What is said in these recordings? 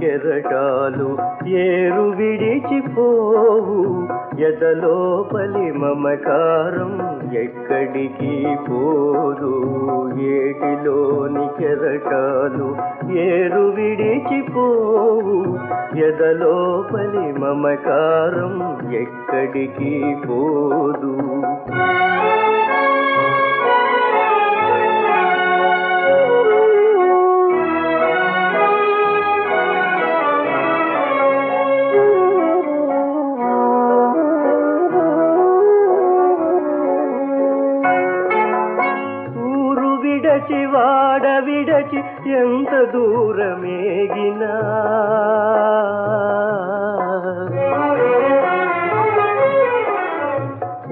కెరటాలు ఏరు విడిచిపోవు. ఎదలోపలి మమకారం ఎక్కడికి పోదు. ఏటిలోని కెరటాలు ఏరు విడిచిపోవు. ఎదలోపలి మమకారం ఎక్కడికి పోదు. విడచి వాడ విడచి ఎంత దూరమేగినా.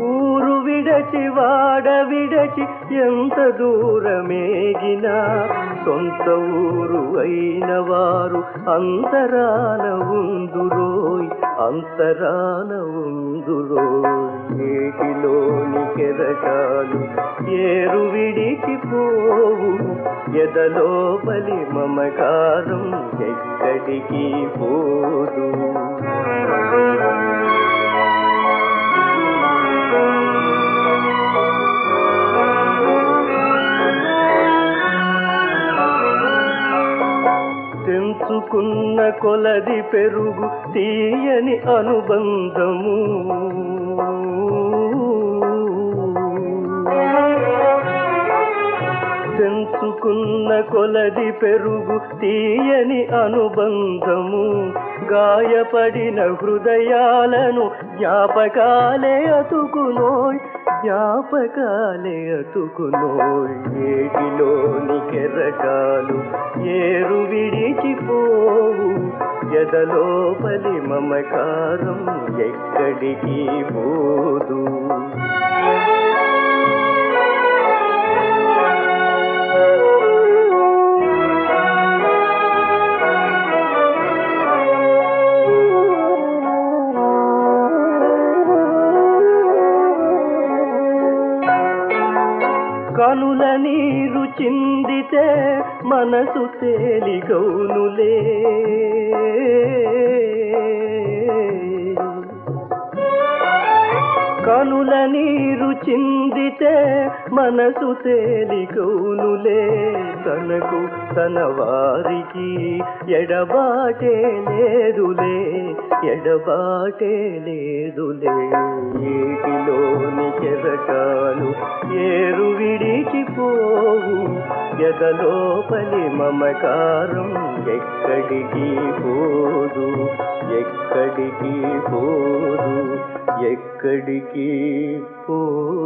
ఊరు విడచి వాడ విడచి ఎంత దూరమేగినా. సొంత ఊరు అయిన వారు అంతరాన ఉందురోయ్ అంతరాన ఉందురోయ్. ఏటిలోని కెరటాలు ఏరు విడిచిపోవు. ఎదలోపలి మమకారం ఎక్కడికి పోదు. తెంచుకున్న కొలది పెరుగు తీయని అనుబంధము. తెంచుకున్న కొలది పెరుగు తీయని అనుబంధము గాయపడిన హృదయాలను జ్ఞాపకాలే అతుకునోయ్ జ్ఞాపకాలే అతుకునోయ్. ఏటిలోని కెరటాలు ఏరు విడిచిపోవు ఎదలోపలి మమకారం ఎక్కడికి పోదు. కనుల నీరు చిందితే మనసు తేలిగౌనులే. కనుల నీరు చిందితే మనసు తేలిగౌనులే తనకు తన వారికి ఎడబాటే లేదులే ఎడబాటే లేదులే. నీటిలోని కెరటాలు ఏరు విడిచిపోవు ఎదలోపలి మమకారం ఎక్కడికి పో ఎక్కడికి పోదు? ఎక్కడికి పోదు?